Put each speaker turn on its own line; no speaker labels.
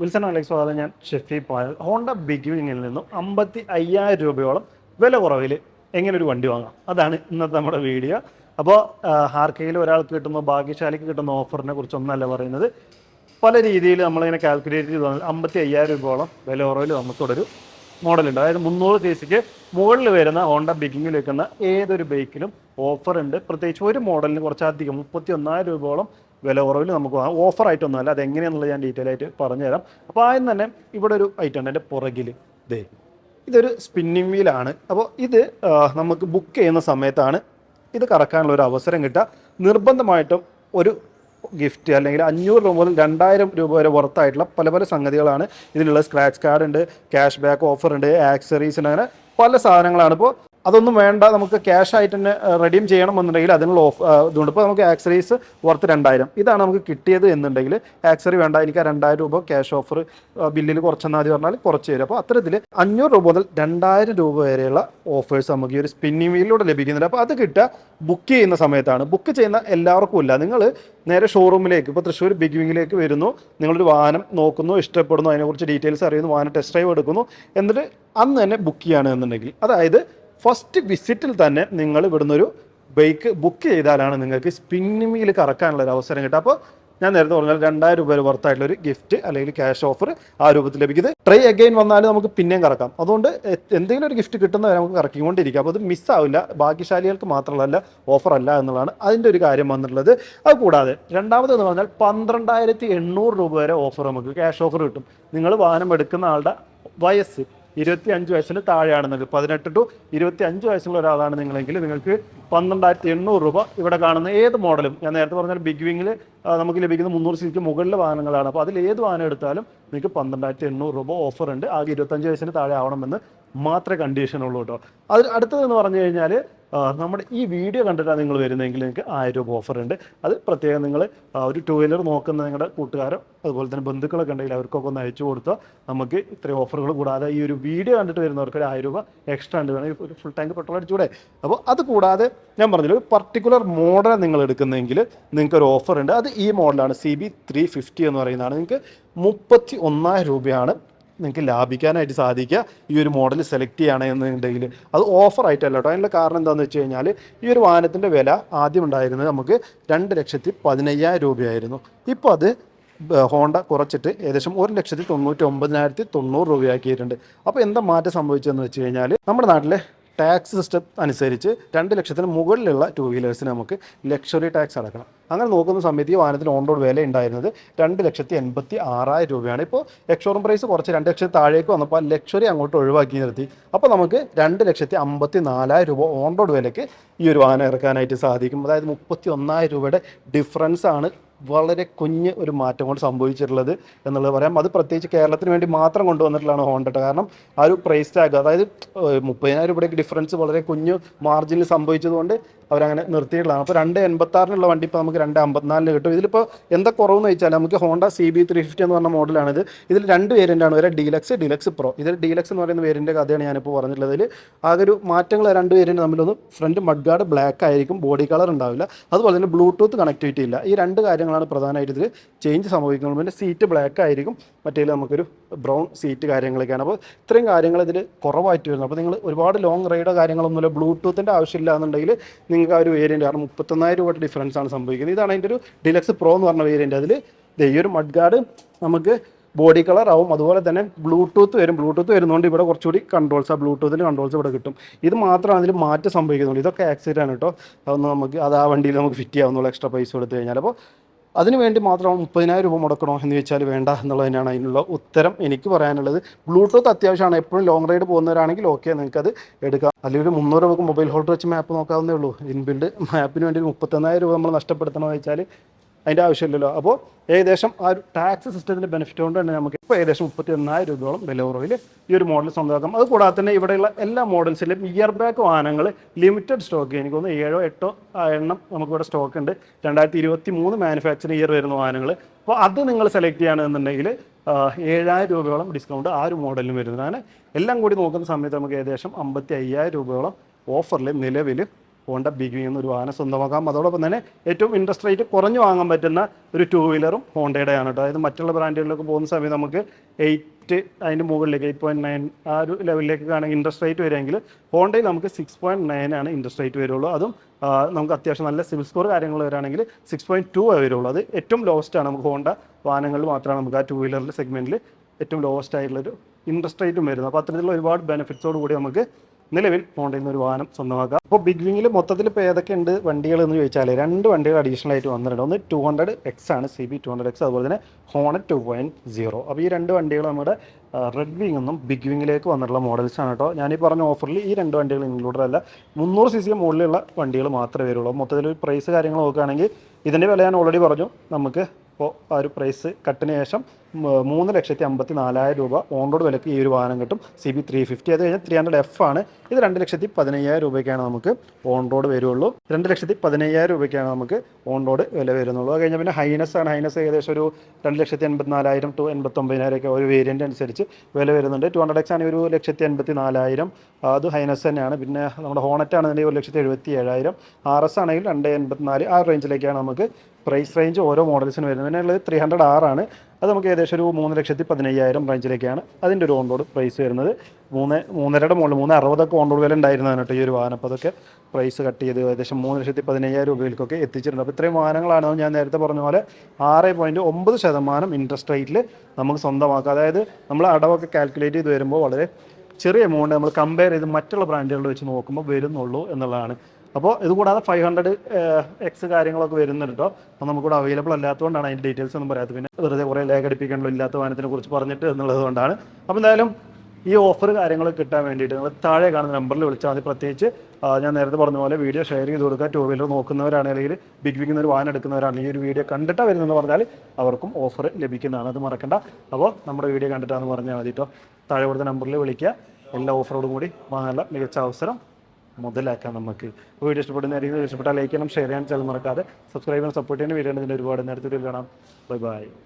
Wilson Alex സ്വാഗതം ഞാൻ ഷെഫി പായൽ Honda ബിഗിനിങ്ങിൽ നിന്നും അമ്പത്തി അയ്യായിരം രൂപയോളം വില കുറവിൽ എങ്ങനെ ഒരു വണ്ടി വാങ്ങാം? അതാണ് ഇന്നത്തെ നമ്മുടെ വീഡിയോ. അപ്പോൾ ഹാർക്കയിൽ ഒരാൾക്ക് കിട്ടുന്ന ഭാഗ്യശാലിക്ക് കിട്ടുന്ന ഓഫറിനെ കുറിച്ചൊന്നല്ല പറയുന്നത്. പല രീതിയിൽ നമ്മളിങ്ങനെ കാൽക്കുലേറ്റ് ചെയ്ത് വന്നാൽ അമ്പത്തി അയ്യായിരം രൂപയോളം വില കുറവിൽ നമുക്കൊരു മോഡലുണ്ട്. അതായത് മുന്നൂറ് സി സിക്ക് മുകളിൽ വരുന്ന ഹോണ്ട ബിഗിങ്ങിൽ വെക്കുന്ന ഏതൊരു ബൈക്കിലും ഓഫറുണ്ട്. പ്രത്യേകിച്ച് ഒരു മോഡലിന് കുറച്ചധികം മുപ്പത്തി ഒന്നായിരം രൂപയോളം വില കുറവിൽ നമുക്ക് ഓഫർ ആയിട്ടൊന്നുമല്ല അത് എങ്ങനെയാണെന്നുള്ളത് ഞാൻ ഡീറ്റെയിൽ ആയിട്ട് പറഞ്ഞുതരാം. അപ്പോൾ ആദ്യം തന്നെ ഇവിടെ ഒരു ഐറ്റം ഉണ്ട്. എന്റെ പുറകിൽ ദേ ഇതൊരു സ്പിന്നിങ് വീലാണ് അപ്പോൾ ഇത് നമുക്ക് ബുക്ക് ചെയ്യുന്ന സമയത്താണ് ഇത് കറക്കാനുള്ള ഒരു അവസരം കിട്ടുക. നിർബന്ധമായിട്ടും ഒരു ഗിഫ്റ്റ് അല്ലെങ്കിൽ അഞ്ഞൂറ് രൂപ മുതൽ രണ്ടായിരം രൂപ വരെ പുറത്തായിട്ടുള്ള പല പല സംഗതികളാണ്. ഇതിലുള്ള സ്ക്രാച്ച് കാർഡ് ഉണ്ട് ക്യാഷ് ബാക്ക് ഓഫർ ഉണ്ട് ആക്സറീസ് ഉണ്ട് അങ്ങനെ പല സാധനങ്ങളാണ്. ഇപ്പോൾ അതൊന്നും വേണ്ട നമുക്ക് ക്യാഷ് ആയിട്ട് തന്നെ റെഡീം ചെയ്യണമെന്നുണ്ടെങ്കിൽ അതിനുള്ള ഓഫ് ഇതുകൊണ്ട് ഇപ്പോൾ നമുക്ക് ആക്സറീസ് വർത്ത് രണ്ടായിരം. ഇതാണ് നമുക്ക് കിട്ടിയത് എന്നുണ്ടെങ്കിൽ ആക്സറി വേണ്ട എനിക്ക് ആ രണ്ടായിരം രൂപ ക്യാഷ് ഓഫർ ബില്ലിൽ കുറച്ചെന്നാൽ മതി പറഞ്ഞാൽ കുറച്ച് തരും. അപ്പോൾ അത്തരത്തിൽ അഞ്ഞൂറ് രൂപ മുതൽ രണ്ടായിരം രൂപ വരെയുള്ള ഓഫേഴ്സ് നമുക്ക് ഈ ഒരു സ്പിന്നിംഗ് വീലിലൂടെ ലഭിക്കുന്നുണ്ട്. അപ്പോൾ അത് കിട്ടുക ബുക്ക് ചെയ്യുന്ന സമയത്താണ്. ബുക്ക് ചെയ്യുന്ന എല്ലാവർക്കും ഇല്ല. നിങ്ങൾ നേരെ ഷോറൂമിലേക്ക് ഇപ്പോൾ തൃശ്ശൂർ ബിഗ് വിങ്ങിലേക്ക് വരുന്നു. നിങ്ങളൊരു വാഹനം നോക്കുന്നു ഇഷ്ടപ്പെടുന്നു അതിനെക്കുറിച്ച് ഡീറ്റെയിൽസ് അറിയുന്നു വാഹനം ടെസ്റ്റ് ഡ്രൈവ് എടുക്കുന്നു. എന്നിട്ട് അന്ന് തന്നെ ബുക്ക് ചെയ്യുകയാണ് എന്നുണ്ടെങ്കിൽ. അതായത് ഫസ്റ്റ് വിസിറ്റിൽ തന്നെ നിങ്ങൾ ഇവിടുന്ന് ഒരു ബൈക്ക് ബുക്ക് ചെയ്താലാണ് നിങ്ങൾക്ക് സ്പിന്നിങ് വീൽ കറക്കാനുള്ള ഒരു അവസരം കിട്ടുക. അപ്പോൾ ഞാൻ നേരത്തെ പറഞ്ഞാൽ രണ്ടായിരം രൂപ വർത്തായിട്ടുള്ള ഒരു ഗിഫ്റ്റ് അല്ലെങ്കിൽ ക്യാഷ് ഓഫർ ആ രൂപത്തിൽ ലഭിക്കുന്നത്. ട്രൈ അഗൈൻ വന്നാൽ നമുക്ക് പിന്നെയും കറക്കാം. അതുകൊണ്ട് എന്തെങ്കിലും ഒരു ഗിഫ്റ്റ് കിട്ടുന്നവരെ നമുക്ക് കറക്കിക്കൊണ്ടിരിക്കാം. അപ്പോൾ അത് മിസ്സാവില്ല ഭാഗ്യശാലികൾക്ക് മാത്രമല്ല ഓഫർ അല്ല എന്നുള്ളതാണ് അതിന്റെ ഒരു കാര്യം വന്നിട്ടുള്ളത്. അത് കൂടാതെ രണ്ടാമത് എന്ന് പറഞ്ഞാൽ പന്ത്രണ്ടായിരത്തി എണ്ണൂറ് രൂപ വരെ ഓഫർ നമുക്ക് ക്യാഷ് ഓഫർ കിട്ടും. നിങ്ങൾ വാഹനം എടുക്കുന്ന ആളുടെ വയസ്സ് ഇരുപത്തി അഞ്ച് വയസ്സിന് താഴെയാണെന്നുണ്ട് പതിനെട്ട് ടു ഇരുപത്തി അഞ്ച് വയസ്സുള്ള ഒരാളാണ് നിങ്ങളെങ്കിൽ നിങ്ങൾക്ക് പന്ത്രണ്ടായിരത്തി എണ്ണൂറ് രൂപ ഇവിടെ കാണുന്ന ഏത് മോഡലും ഞാൻ നേരത്തെ പറഞ്ഞാൽ ബിഗ് വിങ്ങിൽ നമുക്ക് ലഭിക്കുന്ന മുന്നൂറ് സീറ്റ് മുകളിലെ വാഹനങ്ങളാണ്. അപ്പോൾ അതിൽ ഏത് വാഹനം എടുത്താലും നിങ്ങൾക്ക് പന്ത്രണ്ടായിരത്തി എണ്ണൂറ് രൂപ ഓഫർ ഉണ്ട്. ആകെ ഇരുപത്തഞ്ച് വയസ്സിന് താഴെ ആവണമെന്ന് മാത്രമേ കണ്ടീഷൻ ഉള്ളൂ കേട്ടോ. അത് അടുത്തതെന്ന് പറഞ്ഞു കഴിഞ്ഞാൽ നമ്മുടെ ഈ വീഡിയോ കണ്ടിട്ടാണ് നിങ്ങൾ വരുന്നതെങ്കിൽ നിങ്ങൾക്ക് ആയിരം രൂപ ഓഫർ ഉണ്ട് അത് പ്രത്യേകം നിങ്ങൾ ഒരു ടൂ വീലർ നോക്കുന്ന നിങ്ങളുടെ കൂട്ടുകാരോ അതുപോലെ തന്നെ ബന്ധുക്കളൊക്കെ ഉണ്ടെങ്കിൽ അവർക്കൊക്കെ ഒന്ന് അയച്ചു കൊടുത്താൽ നമുക്ക് ഇത്രയും ഓഫറുകൾ കൂടാതെ ഈ ഒരു വീഡിയോ കണ്ടിട്ട് വരുന്നവർക്ക് ഒരു ആയിരം രൂപ എക്സ്ട്രാ ഉണ്ട് വേണമെങ്കിൽ ഒരു ഫുൾ ടാങ്ക് പെട്രോൾ അടിച്ചുകൂടെ അപ്പോൾ അത് കൂടാതെ ഞാൻ പറഞ്ഞില്ല ഒരു പർട്ടിക്കുലർ മോഡൽ നിങ്ങൾ എടുക്കുന്നതെങ്കിൽ നിങ്ങൾക്ക് ഒരു ഓഫർ ഉണ്ട്. അത് ഈ മോഡലാണ് സി ബി ത്രീ ഫിഫ്റ്റി എന്ന് പറയുന്നതാണ്. നിങ്ങൾക്ക് മുപ്പത്തി ഒന്നായിരം രൂപയാണ് നിങ്ങൾക്ക് ലാഭിക്കാനായിട്ട് സാധിക്കുക. ഈ ഒരു മോഡൽ സെലക്ട് ചെയ്യുകയാണെന്നുണ്ടെങ്കിൽ അത് ഓഫറായിട്ടല്ല കേട്ടോ. അതിനുള്ള കാരണം എന്താണെന്ന് വെച്ച് കഴിഞ്ഞാൽ ഈ ഒരു വാഹനത്തിന്റെ വില ആദ്യം ഉണ്ടായിരുന്നത് നമുക്ക് രണ്ട് ലക്ഷത്തി പതിനയ്യായിരം രൂപയായിരുന്നു. ഇപ്പോൾ അത് ഹോണ്ട കുറച്ചിട്ട് ഏകദേശം ഒരു ലക്ഷത്തി തൊണ്ണൂറ്റി ഒമ്പതിനായിരത്തി തൊണ്ണൂറ് രൂപയാക്കിയിട്ടുണ്ട്. അപ്പോൾ എന്താ മാറ്റം സംഭവിച്ചതെന്ന് വെച്ച് കഴിഞ്ഞാൽ നമ്മുടെ നാട്ടിലെ ടാക്സ് സിസ്റ്റം അനുസരിച്ച് രണ്ട് ലക്ഷത്തിന് മുകളിലുള്ള ടു വീലേഴ്സിന് നമുക്ക് ലക്ഷറി ടാക്സ് അടക്കണം. അങ്ങനെ നോക്കുന്ന സമയത്ത് ഈ വാഹനത്തിന് ഓൺ റോഡ് വില ഉണ്ടായിരുന്നത് രണ്ട് ലക്ഷത്തി എൺപത്തി ആറായിരം രൂപയാണ്. ഇപ്പോൾ എക്സോറും പ്രൈസ് കുറച്ച് രണ്ട് ലക്ഷത്തി താഴേക്ക് വന്നപ്പോൾ ലക്ഷറി അങ്ങോട്ട് ഒഴിവാക്കി നിർത്തി. അപ്പോൾ നമുക്ക് രണ്ട് ലക്ഷത്തി അമ്പത്തി നാലായിരം രൂപ ഓൺ റോഡ് വിലയ്ക്ക് ഈ ഒരു വാഹനം ഇറക്കാനായിട്ട് സാധിക്കും. അതായത് മുപ്പത്തി ഒന്നായിരം രൂപയുടെ ഡിഫറൻസാണ് വളരെ കുഞ്ഞ് ഒരു മാറ്റം കൊണ്ട് സംഭവിച്ചിട്ടുള്ളത് എന്നുള്ളത് പറയാം. അത് പ്രത്യേകിച്ച് കേരളത്തിന് വേണ്ടി മാത്രം കൊണ്ടുവന്നിട്ടുള്ളതാണ് ഹോണ്ടട്ട് കാരണം ആ ഒരു പ്രൈസ് ടാഗ് അതായത് മുപ്പതിനായിരം രൂപയുടെ ഡിഫറൻസ് വളരെ കുഞ്ഞു മാർജിനിൽ സംഭവിച്ചതുകൊണ്ട് അവരങ്ങനെ നിർത്തിയിട്ടുള്ളതാണ്. അപ്പോൾ രണ്ട് എൺപത്താറിനുള്ള വണ്ടി ഇപ്പോൾ നമുക്ക് രണ്ട് അമ്പത്തിനാലിന് കിട്ടും. ഇതിലിപ്പോൾ എന്താ കുറവെന്ന് വെച്ചാൽ നമുക്ക് Honda C B three fifty എന്ന് പറഞ്ഞ മോഡലാണിത്. ഇതിൽ രണ്ട് വേരിയന്റാണ് വരെ ഡീലക്സ് ഡീലക്സ് പ്രോ. ഇതിൽ ഡീലക്സ് എന്ന് പറയുന്ന വേരിയന്റെ കഥയാണ് ഞാനിപ്പോൾ പറഞ്ഞിട്ടുള്ളത്. ഇതിൽ ആകെ ഒരു മാറ്റങ്ങൾ രണ്ട് variant തമ്മിലൊന്ന് front mud guard black ആയിരിക്കും ബോഡി കളർ ഉണ്ടാവില്ല. അതുപോലെ തന്നെ ബ്ലൂടൂത്ത് കണക്ടിവിറ്റി ഇല്ല. ഈ രണ്ട് കാര്യങ്ങളാണ് പ്രധാനമായിട്ട് ഇതിൽ ചേഞ്ച് സംഭവിക്കുന്നത്. പിന്നെ സീറ്റ് ബ്ലാക്ക് ആയിരിക്കും മറ്റേ നമുക്കൊരു ബ്രൗൺ സീറ്റ് കാര്യങ്ങളൊക്കെയാണ്. അപ്പോൾ ഇത്രയും കാര്യങ്ങൾ ഇതിൽ കുറവായിട്ട് വരുന്നത് അപ്പോൾ നിങ്ങൾ ഒരുപാട് ലോങ് റൈഡോ കാര്യങ്ങളൊന്നുമില്ല. ബ്ലൂടൂത്തിന്റെ ആവശ്യമില്ല എന്നുണ്ടെങ്കിൽ നിങ്ങൾക്ക് ആ ഒരു വേരിയന്റ് കാരണം മുപ്പത്തൊന്നായിരം രൂപയുടെ ഡിഫറൻസ് ആണ് സംഭവിക്കുന്നത്. ഇതാണ് അതിന്റെ ഒരു ഡിലക്സ് പ്രോ എന്ന് പറഞ്ഞ വേരിയന്റ് അതിൽ ഈ ഒരു മഡ് ഗാർഡ് നമുക്ക് ബോഡി കളർ ആവും. അതുപോലെ തന്നെ ബ്ലൂടൂത്ത് വരും. ബ്ലൂടൂത്ത് വരുന്നതുകൊണ്ട് ഇവിടെ കുറച്ചുകൂടി കൺട്രോൾസ് ആ ബ്ലൂടൂത്തിന്റെ കൺട്രോൾസ് ഇവിടെ കിട്ടും. ഇത് മാത്രമാണ് ഇതിൽ മാറ്റം സംഭവിക്കുന്നുള്ളൂ. ഇതൊക്കെ ആക്സിഡന്റ് ആണ് കേട്ടോ അതൊന്ന് നമുക്ക് അത് ആ വണ്ടിയിൽ നമുക്ക് ഫിറ്റ് ചെയ്യാവുന്നുള്ളൂ എക്സ്ട്രാ പൈസ കൊടുത്തു കഴിഞ്ഞാൽ അപ്പോൾ അതിന് വേണ്ടി മാത്രം മുപ്പതിനായിരം രൂപ മുടക്കണോ എന്ന് ചോദിച്ചാൽ വേണ്ട എന്നുള്ളത് തന്നെയാണ് അതിനുള്ള ഉത്തരം എനിക്ക് പറയാനുള്ളത്. ബ്ലൂടൂത്ത് അത്യാവശ്യമാണ്. എപ്പോഴും ലോങ് റൈഡ് പോകുന്നവരാണെങ്കിൽ ഓക്കെ നിങ്ങൾക്കത് എടുക്കാം. അല്ലെങ്കിൽ മുന്നൂറ് രൂപക്ക് മൊബൈൽ ഹോൾഡർ വെച്ച് മാപ്പ് നോക്കാവുന്നേ ഉള്ളൂ. ഇൻബിൽഡ് മാപ്പിന് വേണ്ടി മുപ്പത്തൊന്നായിരം രൂപ നമ്മൾ നഷ്ടപ്പെടുത്തണമെന്ന് വെച്ചാൽ അതിന്റെ ആവശ്യമില്ലല്ലോ. അപ്പോൾ ഏകദേശം ആ ഒരു ടാക്സ് സിസ്റ്റത്തിന്റെ ബെനിഫിറ്റ് കൊണ്ട് തന്നെ നമുക്ക് ഇപ്പോൾ ഏകദേശം മുപ്പത്തി ഒന്നായിരം രൂപയോളം ബെലോറോയിൽ ഈ ഒരു മോഡൽ സ്വന്തമാക്കാം. അത് കൂടാതെ തന്നെ ഇവിടെയുള്ള എല്ലാ മോഡൽസിലും ഇയർ ബാക്ക് വാഹനങ്ങൾ ലിമിറ്റഡ് സ്റ്റോക്ക് എനിക്ക് തോന്നുന്നു ഏഴോ എട്ടോ എണ്ണം നമുക്കിവിടെ സ്റ്റോക്ക് ഉണ്ട്. രണ്ടായിരത്തി ഇരുപത്തി മൂന്ന് മാനുഫാക്ചറിങ് ഇയർ വരുന്ന വാഹനങ്ങൾ. അപ്പോൾ അത് നിങ്ങൾ സെലക്ട് ചെയ്യുകയാണെന്നുണ്ടെങ്കിൽ ഏഴായിരം രൂപയോളം ഡിസ്കൗണ്ട് ആ ഒരു മോഡലിന് വരുന്നതാണ്. എല്ലാം കൂടി നോക്കുന്ന സമയത്ത് നമുക്ക് ഏകദേശം അമ്പത്തി അയ്യായിരം രൂപയോളം ഓഫറിൽ നിലവിൽ ഹോണ്ട ബിഗ് വിങ് എന്നൊരു വാഹനം സ്വന്തമാക്കാം. അതോടൊപ്പം തന്നെ ഏറ്റവും ഇൻട്രസ്റ്റ് റേറ്റ് കുറഞ്ഞു വാങ്ങാൻ പറ്റുന്ന ഒരു ടൂ വീലറും ഹോണ്ടയുടെ ആണ് കേട്ടോ. അതായത് മറ്റുള്ള ബ്രാൻഡുകളിലൊക്കെ പോകുന്ന സമയത്ത് നമുക്ക് എയ്റ്റ് അതിന്റെ മുകളിലേക്ക് എയ്റ്റ് പോയിന്റ് നയൻ ആ ഒരു ലെവലിലേക്ക് ആണെങ്കിൽ ഇൻട്രസ്റ്റ് റേറ്റ് വരികയെങ്കിൽ ഹോണ്ടയിൽ നമുക്ക് സിക്സ് പോയിന്റ് നയൻ ആണ് ഇൻട്രസ്റ്റ് റേറ്റ് വരുള്ളൂ. അതും നമുക്ക് അത്യാവശ്യം നല്ല സിവിൽ സ്കോർ കാര്യങ്ങൾ വരാണെങ്കിൽ സിക്സ് പോയിന്റ് ടു വരുള്ളൂ. അത് ഏറ്റവും ലോവസ്റ്റ് ആണ് നമുക്ക് ഹോണ്ട വാഹനങ്ങളിൽ മാത്രമാണ് നമുക്ക് ആ ടൂ വീലറിന്റെ സെഗ്മെന്റിൽ ഏറ്റവും ലോവസ്റ്റ് ആയിട്ടുള്ളൊരു ഇൻട്രസ്റ്റ് റേറ്റും വരുന്നത്. അപ്പോൾ അത്തരത്തിലുള്ള ഒരുപാട് ബെനിഫിറ്റ്സോട് കൂടി നമുക്ക് നിലവിൽ ഹോണ്ടയിൽ നിന്ന് ഒരു വാഹനം സ്വന്തമാക്കാം. അപ്പോൾ ബിഗ് വിങ്ങിൽ മൊത്തത്തിൽ ഇപ്പോൾ ഏതൊക്കെ ഉണ്ട് വണ്ടികൾ എന്ന് ചോദിച്ചാൽ രണ്ട് വണ്ടികൾ അഡീഷണൽ ആയിട്ട് വന്നിട്ടുണ്ട്. ഒന്ന് ടു ഹൺഡ്രഡ് എക്സ് ആണ് C B two hundred X അതുപോലെ തന്നെ ഹോണറ്റ് ടു പോയിന്റ് സീറോ അപ്പോൾ ഈ രണ്ട് വണ്ടികൾ നമ്മുടെ റെഡ് വിങ് എന്നും ബിഗ് വിങ്ങിലേക്ക് വന്നിട്ടുള്ള മോഡൽസ് ആണ് കേട്ടോ. ഞാൻ ഈ പറഞ്ഞ ഓഫറിൽ ഈ രണ്ട് വണ്ടികൾ ഇൻക്ലൂഡഡ് അല്ല മുന്നൂറ് സി സി മുകളിലുള്ള വണ്ടികൾ മാത്രമേ വരുള്ളൂ. മൊത്തത്തിൽ പ്രൈസ് കാര്യങ്ങൾ നോക്കുകയാണെങ്കിൽ ഇതിന്റെ വില ഞാൻ ഓൾറെഡി പറഞ്ഞു. നമുക്ക് ഇപ്പോൾ ആ ഒരു പ്രൈസ് കട്ടിന് ശേഷം മൂന്ന് ലക്ഷത്തി അമ്പത്തി നാലായിരം രൂപ ഓൺ റോഡ് വിലക്ക് ഈ ഒരു വാഹനം കിട്ടും. സി ബി ത്രീ ഫിഫ്റ്റി അത് കഴിഞ്ഞാൽ ത്രീ ഹൺഡ്രഡ് എഫ് ആണ്. ഇത് രണ്ട് ലക്ഷത്തി പതിനയ്യായിരം രൂപയ്ക്കാണ് നമുക്ക് ഓൺ റോഡ് വരുള്ളൂ. രണ്ട് ലക്ഷത്തി പതിനയ്യായിരം രൂപയ്ക്കാണ് നമുക്ക് ഓൺ റോഡ് വില വരുന്നുള്ളൂ. അത് കഴിഞ്ഞാൽ പിന്നെ ഹൈനസ് ആണ്. ഹൈനസ് ഏകദേശം ഒരു രണ്ട് ലക്ഷത്തി എൺപത്തിനാലായിരം ടു എൺപത്തൊമ്പതിനായിരം ഒക്കെ ഒരു വേരിയന്റ് അനുസരിച്ച് വില വരുന്നുണ്ട്. ടു ഹൺഡ്രഡ് എക്സ് ആണ് ഒരു ലക്ഷത്തി എൺപത്തി നാലായിരം അത് ഹൈനസ് തന്നെയാണ്. പിന്നെ നമ്മുടെ ഹോണറ്റ് ആണെന്നുണ്ടെങ്കിൽ ഒരു ലക്ഷത്തി എഴുപത്തി ഏഴായിരം. ആർ എസ് ആണെങ്കിൽ രണ്ട് എൺപത്തിനാല് ആ റേഞ്ചിലേക്കാണ് നമുക്ക് പ്രൈസ് റേഞ്ച് ഓരോ മോഡൽസിന് വരുന്നത്. പിന്നെ ഉള്ളത് ത്രീ ഹൺഡ്രഡ് ആറാണ് അത് നമുക്ക് ഏകദേശം ഒരു മൂന്ന് ലക്ഷത്തി പതിനയ്യായിരം റേഞ്ചിലേക്കാണ് അതിന്റെ ഒരു ഓൺറോഡ് പ്രൈസ് വരുന്നത്. മൂന്ന് മൂന്നരയുടെ മുകളിൽ മൂന്ന് അറുപതൊക്കെ ഓൺറോഡ് വില ഉണ്ടായിരുന്നതാണ് കേട്ടോ ഈ ഒരു വാഹനം. അപ്പോൾ അതൊക്കെ പ്രൈസ് കട്ട് ചെയ്ത് ഏകദേശം മൂന്ന് ലക്ഷത്തി പതിനയ്യായിരം രൂപയിലേക്കൊക്കെ എത്തിച്ചിട്ടുണ്ട്. അപ്പോൾ ഇത്രയും വാഹനങ്ങളാണ് ഞാൻ നേരത്തെ പറഞ്ഞ പോലെ ആറ് പോയിന്റ് ഒമ്പത് ശതമാനം ഇൻട്രസ്റ്റ് റേറ്റിൽ നമുക്ക് സ്വന്തമാക്കാം. അതായത് നമ്മൾ അടവൊക്കെ കാൽക്കുലേറ്റ് ചെയ്ത് വരുമ്പോൾ വളരെ ചെറിയ എമൗണ്ട് നമ്മൾ കമ്പയർ ചെയ്ത് മറ്റുള്ള ബ്രാൻഡുകളിൽ വെച്ച് നോക്കുമ്പോൾ വരുന്നുള്ളൂ എന്നുള്ളതാണ്. അപ്പോൾ ഇത് കൂടാതെ ഫൈവ് ഹൺഡ്രഡ് എക്സ് കാര്യങ്ങളൊക്കെ വരുന്നുണ്ട് അപ്പോൾ നമുക്കിവിടെ അവൈലബിൾ അല്ലാത്തതുകൊണ്ടാണ് അതിന്റെ ഡീറ്റെയിൽസ് ഒന്നും പറയാത്തത്. പിന്നെ വെറുതെ കുറേ ലേഖ അടിപ്പിക്കണമല്ലോ ഇല്ലാത്ത വാഹനത്തിനെ കുറിച്ച് പറഞ്ഞിട്ട് എന്നുള്ളത് കൊണ്ടാണ്. അപ്പോൾ എന്തായാലും ഈ ഓഫർ കാര്യങ്ങൾ കിട്ടാൻ വേണ്ടിയിട്ട് നിങ്ങൾ താഴെ കാണുന്ന നമ്പറിൽ വിളിച്ചാൽ മതി. പ്രത്യേകിച്ച് ഞാൻ നേരത്തെ പറഞ്ഞ പോലെ വീഡിയോ ഷെയർ ചെയ്ത് കൊടുക്കുക. ടൂ വീലർ നോക്കുന്നവരാണ് അല്ലെങ്കിൽ ബിഗ് ബിഗ് ഒരു വാഹനം എടുക്കുന്നവരാണ്. ഈ ഒരു വീഡിയോ കണ്ടിട്ടാണ് വരുന്നതെന്ന് പറഞ്ഞാൽ അവർക്കും ഓഫർ ലഭിക്കുന്നതാണ്. അത് മറക്കണ്ട. അപ്പോൾ നമ്മുടെ വീഡിയോ കണ്ടിട്ടാണെന്ന് പറഞ്ഞാൽ മതി കേട്ടോ താഴെ കൊടുത്ത നമ്പറിൽ വിളിക്കുക. എല്ലാ ഓഫറോടും കൂടി വാങ്ങാനുള്ള മികച്ച അവസരം മുതലാക്കാം നമുക്ക്. വീഡിയോ ഇഷ്ടപ്പെടുന്ന ഇഷ്ടപ്പെട്ടാൽ ലൈക്ക് ചെയ്യണം ഷെയർ ചെയ്യാൻ ചില മറക്കാതെ സബ്സ്ക്രൈബ് ചെയ്യണം. സപ്പോർട്ട് ചെയ്യണം വീഡിയോ ഒരുപാട് നേരത്തെ കാണാം. Bye bye